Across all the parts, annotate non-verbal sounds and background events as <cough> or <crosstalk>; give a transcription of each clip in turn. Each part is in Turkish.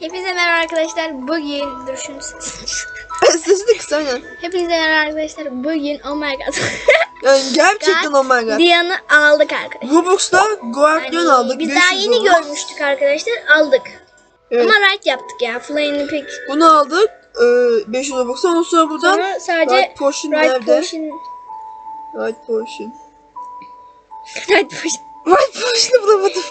Hepinize merhaba arkadaşlar. Bugün dur şunu Sesi de kısa aynen. Hepinize merhaba arkadaşlar. Bugün oh my god. Yani gerçekten oh my god. Diyan'ı aldık arkadaşlar. Roblox'ta Guardian Yani aldık. biz daha 500 yeni Robux. görmüştük arkadaşlar. Aldık. Evet. Ama right yaptık ya. Flying'i pek. Bunu aldık. E, 500 Robux'a. Ondan sonra buradan Sonra sadece Right Potion right nerede? potion. Right Potion. <laughs> right potion. Right Potion'ı bulamadım.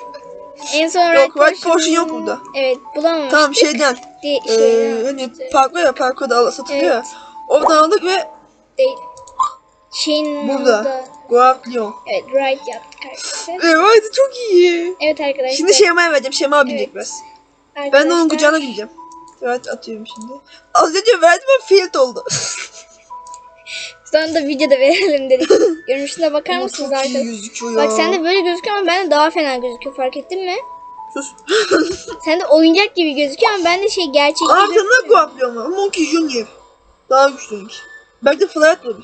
En son right, right potion yok burada. Evet bulamamıştık. Tamam şeyden. <laughs> Di- E, şeyden hani almıştık. parkur ya parkurda al- satılıyor ya. Evet. Oradan aldık ve Değil. Şeyin burada. Guardian. Evet right yaptık arkadaşlar. Evet çok iyi. Evet arkadaşlar. Şimdi Şema'ya vereceğim. Şema binecek Evet. biraz. Ben de onun Arkadaşlar- kucağına bineceğim. Evet atıyorum şimdi. Az önce verdim ama field oldu. <laughs> Sonra da videoda verelim dedik. <laughs> Görünüşüne bakar Ama mısınız çok iyi arkadaşlar? gözüküyor ya. Bak sen de böyle gözüküyor ama ben de daha fena gözüküyor fark ettin mi? Sus. <laughs> Sen de oyuncak gibi gözüküyor ama ben de şey gerçek Aa gibi. sana guaplıyor ama. Monkey Junior. Daha güçlüymüş. Belki de Flyat olur.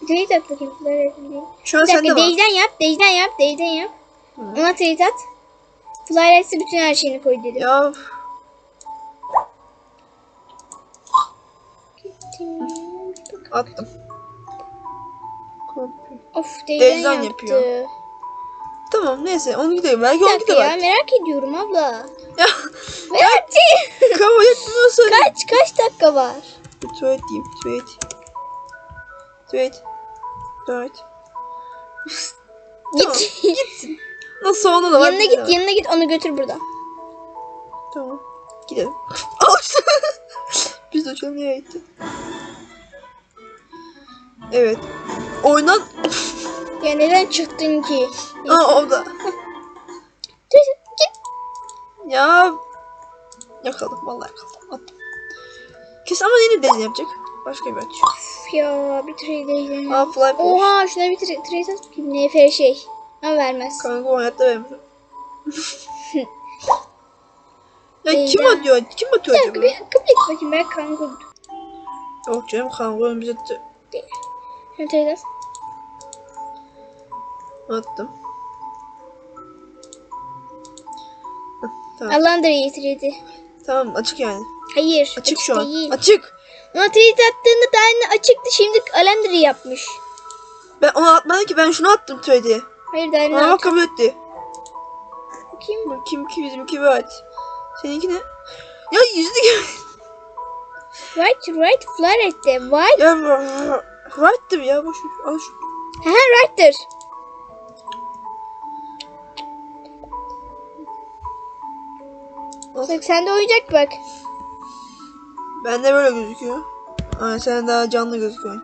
Tweet at bakayım. Flare atayım. Şu an Bir dakika sende var. Dejden yap. Dejden yap. Dejden yap. Ona tweet at. Flyrex'e bütün her şeyini koy dedim. Ya attım. Of Dejden Dejden yaptı. yapıyor. Tamam neyse onu gidelim. Belki Bir onu dakika ya gidelim. merak ediyorum abla. Ya <laughs> Merak <laughs> kabul etmiyorsan. kaç kaç dakika var? Tweet diyeyim. Tweet. Tweet. Tweet. Tamam, Git. Gitsin. Nasıl onda da var. yanına git yanına git onu götür buradan. Tamam. Gidelim. <laughs> Al işte. Biz de uçalım nereye gitti? Evet. Oynan... Ya neden çıktın ki? Aa orada. Git. Ya. Yakaladım vallahi yakaladım. Attım. Kesin ama yeni deney yapacak. Başka bir aç. Üf ya bir trade. Aa fly push. Oha şuna bir trade trade at bakayım. Nefer şey. Ama vermez. Kanka o hayatta vermiyor. <laughs> ya kim Eyvah. atıyor? Kim atıyor acaba? bir et bakayım ben kanka. Yok canım kanka bize attı. Şunu trade at. Attım. Hah, Tamam. İyi trade. Tamam açık yani. Hayır. Açık şu an. Değil. Açık. Trade attığında da aynı açıktı. Şimdi Alandry yapmış. Ben onu atmadım ki ben şunu attım trade'e. Hayır da aynı Ama kabul etti. Bakayım. Bu Kim ki bizimki evet. Seninki ne? Ya yüzünü gör. Right <laughs> right flare etti. White. Ya right'tır ya boş ver. Al şu. Ha right'tır. Bak sende oyuncak bak. Bende böyle gözüküyor. Ay sen daha canlı gözüküyor.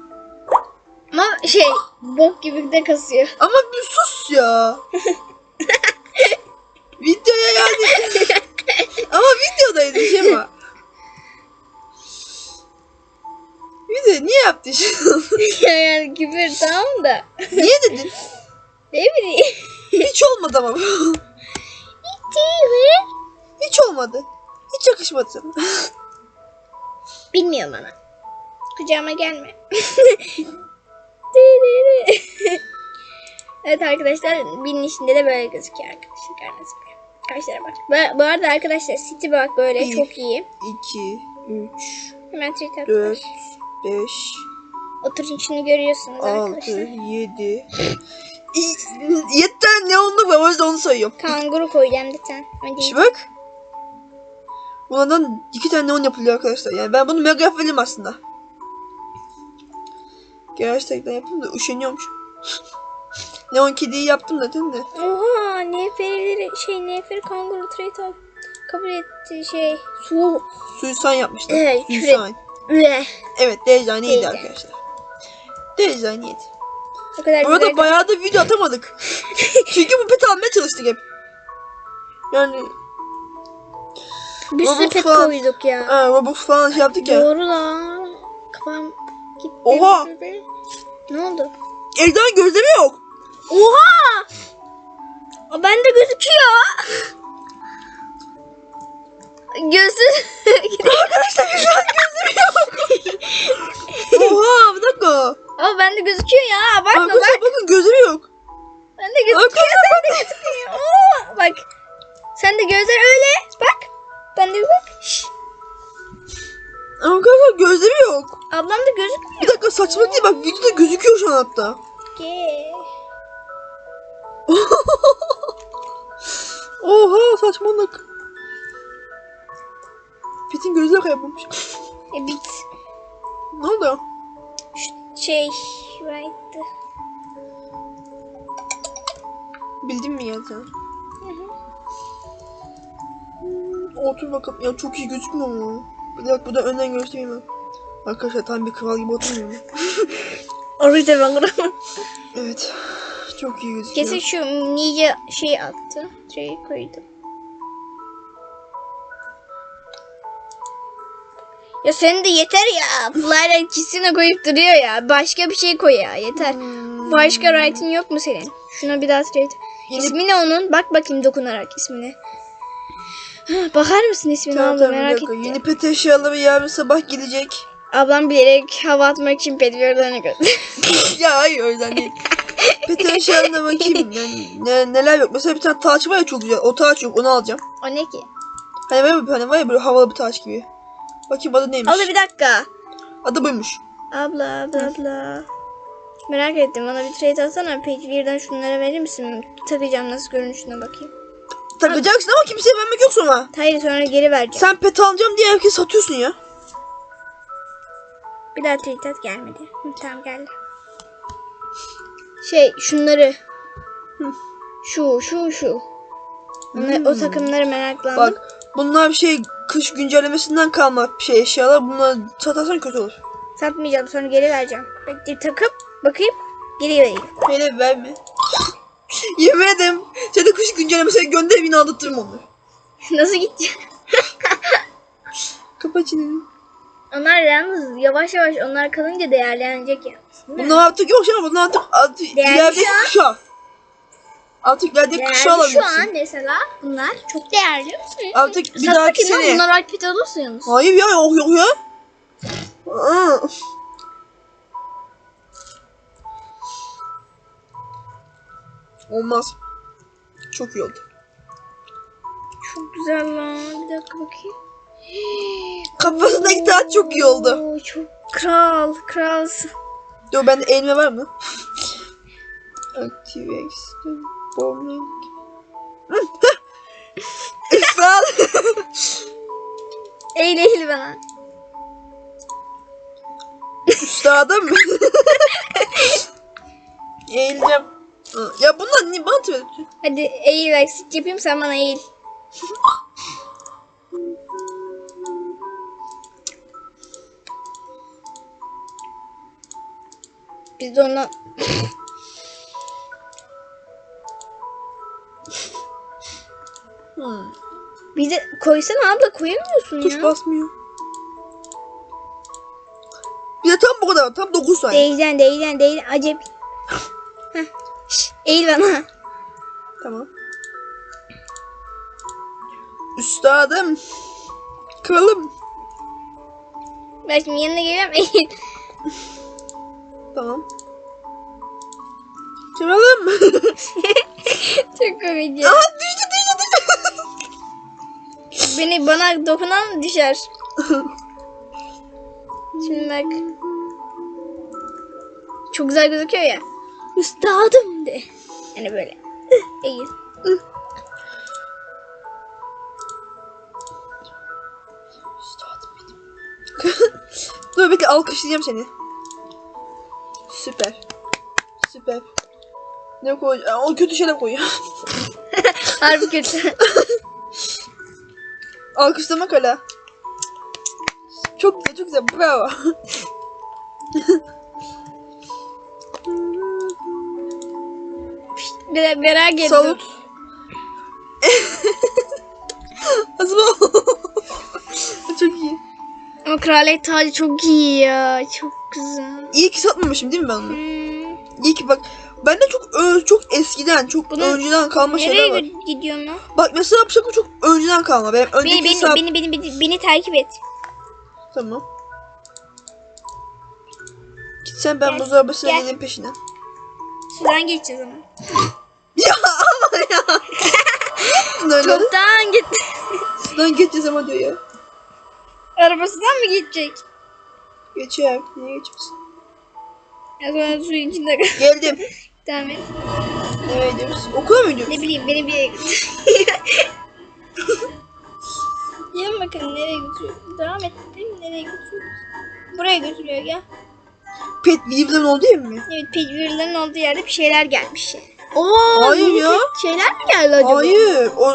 Ama şey bok gibi de kasıyor. Ama bir sus ya. <laughs> Videoya yani. Ama videodaydı şey mi? Video niye yaptın şunu? yani küfür tamam da. niye dedin? Ne bileyim. Hiç olmadı ama. Hiç olmadı. Hiç yakışmadı sana. <laughs> Bilmiyorum ana. Kucağıma gelme. <laughs> <laughs> evet arkadaşlar binin içinde de böyle gözüküyor arkadaşlar. Gibi. Kaşlara bak. Bu, bu arada arkadaşlar City bak böyle Bir. çok iyi. 2, 3, Hemen tweet 4, atmış. 5, Oturun içini görüyorsunuz 6, arkadaşlar. 7. 7 tane neonluk var o yüzden onu sayıyorum. Kanguru koyacağım lütfen. Hadi. İşte bak. Bunlardan iki tane neon yapılıyor arkadaşlar. Yani ben bunu mega yapabilirim aslında. Gerçekten yapayım da üşeniyormuş. <laughs> neon kediyi yaptım zaten de. Oha neferleri şey nefer kanguru trade kabul etti şey su Suisan yapmıştım. Evet, Suisan. Evet Dejan iyiydi arkadaşlar. Dejan iyiydi. O kadar Bu arada güzel. bayağı da video atamadık. <laughs> Çünkü bu pet almaya çalıştık hep. Yani bir Robux pet falan. koyduk ya. ha, Robux falan şey yaptık ya. Doğru lan. Kafam gitti. Oha! Ne oldu? Ejder'in gözleri yok. Oha! O bende gözüküyor. Gözü Arkadaşlar Ejder'in gözleri yok. Oha bir dakika. Ama bende gözüküyor ya. Bakma bak. Arkadaşlar bakın gözleri yok. Bende gözüküyor. Arkadaşlar. Oo, bak. Sende gözler öyle. Bak. Ben de bir bak. Şşş. Ama kanka gözleri yok. Ablam da gözükmüyor. Bir dakika saçma değil bak videoda gözüküyor şu an hatta. Ge. <laughs> Oha saçmalık. Pit'in gözleri kaybolmuş. E bit. Ne oldu? Şu şey vardı. Bildin mi ya sen? Otur bakalım. Ya çok iyi gözükmüyor mu? Bir dakika burada önden göstereyim ben. Arkadaşlar tam bir kral gibi oturmuyor mu? <laughs> Orayı da ben kıramam. Evet. Çok iyi gözüküyor. Kesin şu nice şey attı. Şey koydu. Ya senin de yeter ya. Bunlar ikisini koyup duruyor ya. Başka bir şey koy ya. Yeter. Hmm. Başka writing yok mu senin? Şuna bir daha straight. İsmi ne onun? Bak bakayım dokunarak ismine. Bakar mısın ismine Tamam abla tamam merak ettim. Yeni pet eşyaları yarın sabah gelecek. Ablam bilerek hava atmak için petverlerini gördü. <laughs> ya hayır öyle değil. pet eşyalarına bakayım. <laughs> Ne, neler yok. Mesela bir tane taç var ya çok güzel. O taç yok onu alacağım. o ne ki? Hani var ya, hani var ya böyle havalı bir taç gibi. Bakayım adı neymiş. Abla bir dakika. Adı buymuş. Abla abla abla. Merak ettim. Bana bir trade atsana. Page birden şunlara verir misin? Takacağım nasıl görünüşüne bakayım. Takacaksın ama kimseye vermek yok sonra. Hayır sonra geri vereceğim. Sen pet alacağım diye herkes satıyorsun ya. Bir daha at gelmedi. Hı, tamam geldi. Şey şunları. Hı. Şu şu şu. O Hmm. takımları meraklandım. Bak bunlar bir şey kış güncellemesinden kalma bir şey eşyalar. Bunları satarsan kötü olur. Satmayacağım sonra geri vereceğim. Bekle takıp bakayım geri vereyim. Hele verme. <laughs> Yemin ederim. Kış güncellemesine gönder evine aldırtırım onu. Nasıl gidecek? <laughs> Kapa çeneni. Onlar yalnız yavaş yavaş onlar kalınca değerlenecek yalnız. değil mi? Bunlar artık yok canım. Bunlar artık, artık Değerli ileride şu an. kuşa. Artık ileride kuşa Değerli şu alabilirsin. an mesela bunlar çok değerli. Artık bir Sat dahaki sene. bunlar akpit alırsın yalnız. Hayır ya yok yok ya. Aa. Olmaz. Çok iyi oldu. Çok güzel lan. Bir dakika bakayım. <gasps> Kafasındaki taç çok iyi oldu. Oo, çok kral. Kralsın. Dur bende elma var mı? Active X. Bombing. Ol. Eğil eğil bana. Üstadım. <laughs> Eğileceğim. Ya bunlar niye bant veriyor? Hadi eğil exit yapayım sen bana eğil. <laughs> Biz de ona bir de koysana abla koyamıyorsun Tuş ya. basmıyor. Bir de tam bu kadar. Tam 9 saniye. Değeceksin değeceksin değeceksin acep. Heh. <laughs> Şş, eğil bana. Tamam. Üstadım. Kralım. Ben şimdi yanına geliyorum <laughs> eğil. Tamam. Kralım. <laughs> Çok komik ya. Aa düştü düştü düştü. Beni bana dokunan düşer. <laughs> Şimdi bak. Çok güzel gözüküyor ya. Üstadım de. Yani böyle. <laughs> Eğil. Üstadım benim. <laughs> Dur bekle alkışlayacağım seni. Süper. Süper. Ne koy? O kötü şeyler koy. <laughs> Harbi kötü. Alkışlamak hala. Çok güzel çok güzel bravo. Merak ettim. Salut. Hazır ol. çok iyi. Ama kraliyet tacı çok iyi ya. Çok güzel. İyi ki satmamışım değil mi ben onu? Hmm. İyi ki bak. Bende çok çok eskiden, çok Bunu önceden kalma şeyler var. Nereye gidiyorsun lan? Bak mesela bu çok önceden kalma. Benim önceki Beni, beni, hesap... beni, beni, beni, beni takip et. Tamam. Gitsen ben Gel, buz arabasına gel. gelin peşine. Sudan geçeceğiz ama. <laughs> Ya ama ya. Öyle. Çoktan gitti. Sudan geçeceğiz ama diyor ya. Arabasından mı gidecek? Geçer. Niye geçmesin? Ya sonra su içinde kal. Geldim. Devam et. Nereye gidiyoruz? Okula mı gidiyoruz? Ne bileyim beni bir yere götür. Gelin bakalım nereye götürüyor. Devam et. Değil mi? Nereye götürüyor? Buraya götürüyor gel. Pet Weaver'ın olduğu yer mi? Evet pejvirlerin olduğu yerde bir şeyler gelmiş. Oo, Hayır ya. Şeyler mi geldi acaba? Hayır. O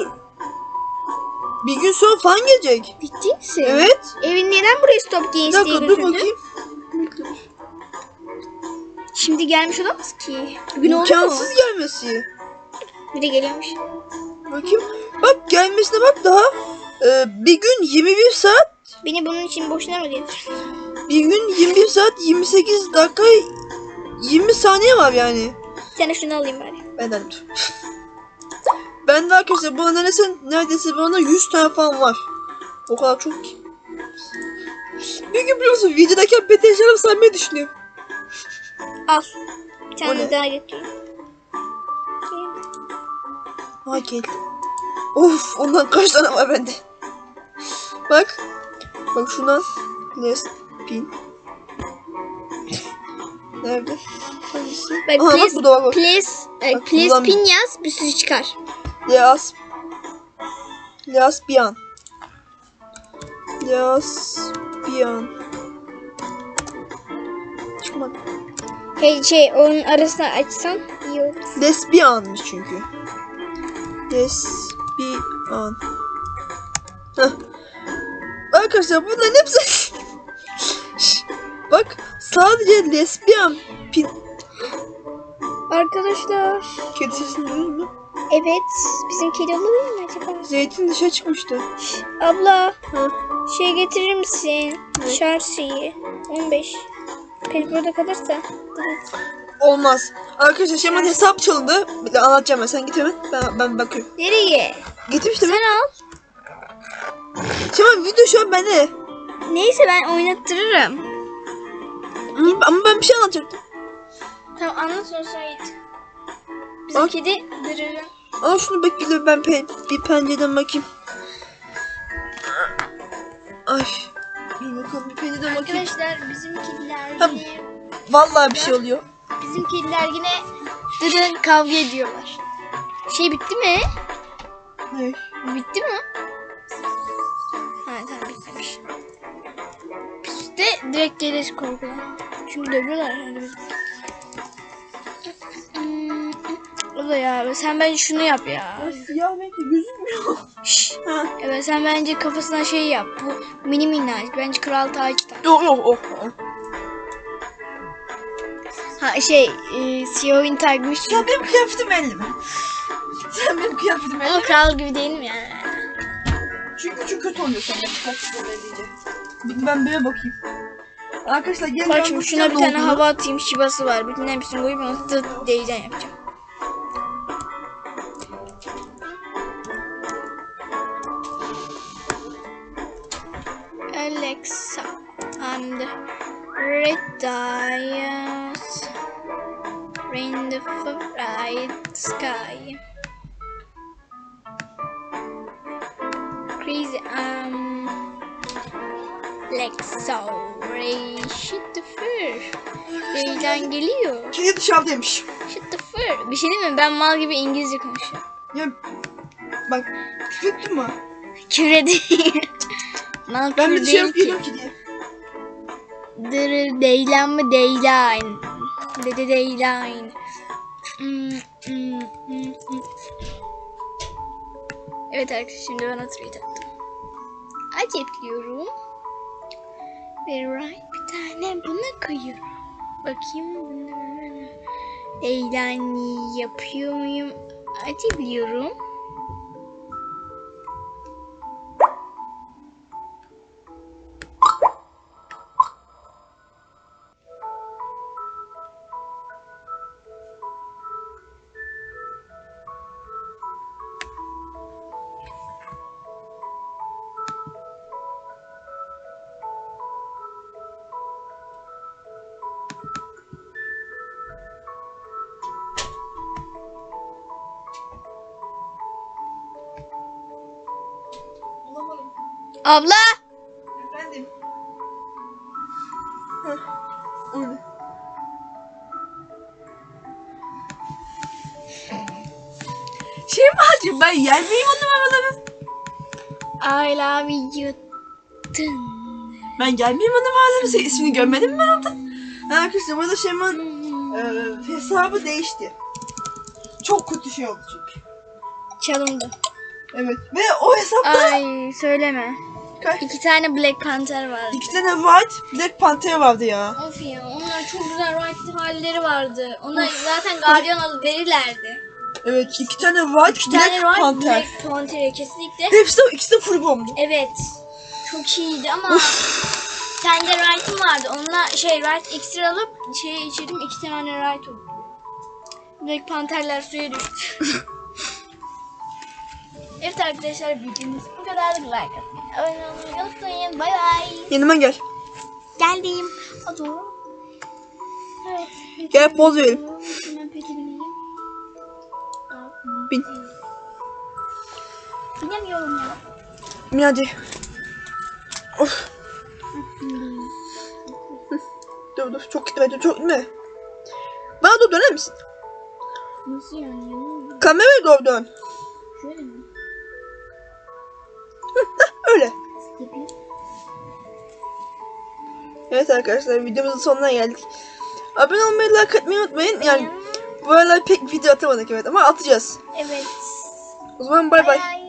bir gün sonra falan gelecek. Ciddi misin? Evet. Evin neden buraya stop Bir games diye dakika dur bakayım. Şimdi gelmiş olamaz ki. Bugün oldu mu? İmkansız gelmesi. Bir de geliyormuş. Bakayım. Bak gelmesine bak daha. Ee, bir gün 21 saat. Beni bunun için boşuna mı getirdin? Bir gün 21 saat 28 dakika 20 saniye var yani. Bir tane şunu alayım bari. Ben de dur. <laughs> Ben de arkadaşlar bana neredeyse, neredeyse bana 100 tane falan var. O kadar çok ki. Bir gün biliyor musun videodayken eşyalarımı saymayı düşünüyorum. Al. Bir tane ne? daha getireyim. Ha geldi. Of ondan kaç tane var bende. Bak. Bak şundan. Nest pin. Nerede? Hangisi? Bak, Aha bak please- bu da var bak. Please, e, Bak, please kullan- pin yaz bir sürü çıkar. Leas. Leas Bian. Leas Bian. Çıkmadı. Hey şey onun arasına açsan iyi olur. Lesbianmış çünkü. Lesbian. Heh. Arkadaşlar bunların hepsi... <laughs> Şş, Bak sadece lesbian pin... Arkadaşlar. Kedi sesini duydun mu? Evet. Bizim kedi olabilir mi acaba? Zeytin dışarı çıkmıştı. Abla. Hı. Şey getirir misin? Ne? Şarj şeyi. 15. Pet burada kalırsa. Evet. Olmaz. Arkadaşlar şimdi hemen hesap çalındı. Bir de anlatacağım ben. Sen git hemen. Ben, ben bakıyorum. Nereye? Getirmiştim. Sen al. Şimdi video şu an bende. Neyse ben oynattırırım. Ama ben bir şey anlatacaktım. Tamam anlat sonra sonra git. Bizim Bak. kedi dırırı. Ama şunu bekle ben pe bir pencereden bakayım. Ay. Bir bakalım bir pencereden bakayım. Arkadaşlar bizim kediler Ha. yine Vallahi bir şey oluyor. bizim kediler yine dırın kavga ediyorlar. Şey bitti mi? Ne? Bitti mi? Ha tamam bitmemiş. De direkt gelir korkudan. Çünkü dövüyorlar yani bizi. Da ya sen bence şunu yap ya. Siyah renkli gözükmüyor. Şşş. <laughs> Ha. Evet sen bence kafasına şey yap. Bu mini minnacık. Bence kral tacı tak. Yok yok yok. Ha şey e, Siyah'ın takmış. Sen benim kıyafetim belli mi? Sen benim kıyafetim Ama kral gibi değil mi yani? Çünkü çünkü kötü oluyor sen benim kıyafetim ben böyle bakayım. Arkadaşlar gelin Bak şimdi şuna bir ne tane hava atayım. Şibası var. Bütün hepsini koyup onu tıt değden yapacağım. İn the bright sky. Crazy um Alexa Ray shit the fur. Ray'den geliyor. Kedi dışarıdaymış. Shit the fur. Bir şey değil mi? Ben mal gibi İngilizce konuşuyorum. Ya bak küfrettin mi? Küre değil. mal Ben bir şey ki. yapıyorum ki diye. Dırı deylan mı deylan? Hmm. Evet arkadaşlar şimdi ben. Acep diyorum. Ve right bir tane buna koyuyorum. Bakayım Deylan yapıyor muyum? Acep Abla! Efendim. Heh. Şey mi acaba ben yer miyim o numaraları? I love you. Ben gelmeyeyim o numaraları. Senin ismini görmedin mi ben orada? Arkadaşlar burada Şeyma'nın Hmm. e, hesabı değişti. Çok kötü şey oldu çünkü. Çalındı. Evet. Ve o hesapta Ay söyleme. İki tane Black Panther vardı. İki tane White Black Panther vardı ya. Of ya onlar çok güzel right halleri vardı. Onlar zaten Guardian alıp verirlerdi. Evet iki tane White İki Black tane Panther. Black Panther kesinlikle. Hepsi de ikisi de full bomb. Evet. Çok iyiydi ama kendi right'ım vardı. Onunla şey right extra alıp şey içirdim iki tane right oldu. Black Panther'ler suya düştü. <laughs> evet arkadaşlar videomuz bu kadar. Like atmayı, abone olmayı unutmayın. Bay bay. Yanıma gel. Geldim. Doğru. Evet. Gel poz verelim. Bin. Binemiyorum ya. Bin hadi. Of. Dur dur çok gitme dur çok gitme. Bana doğru döner misin? Nasıl yani? Kameraya doğru dön. Şöyle mi? Öyle. Evet arkadaşlar videomuzun sonuna geldik. Abone olmayı like atmayı unutmayın. Yani bu aralar pek video atamadık evet ama atacağız. Evet. O zaman bay. Bay.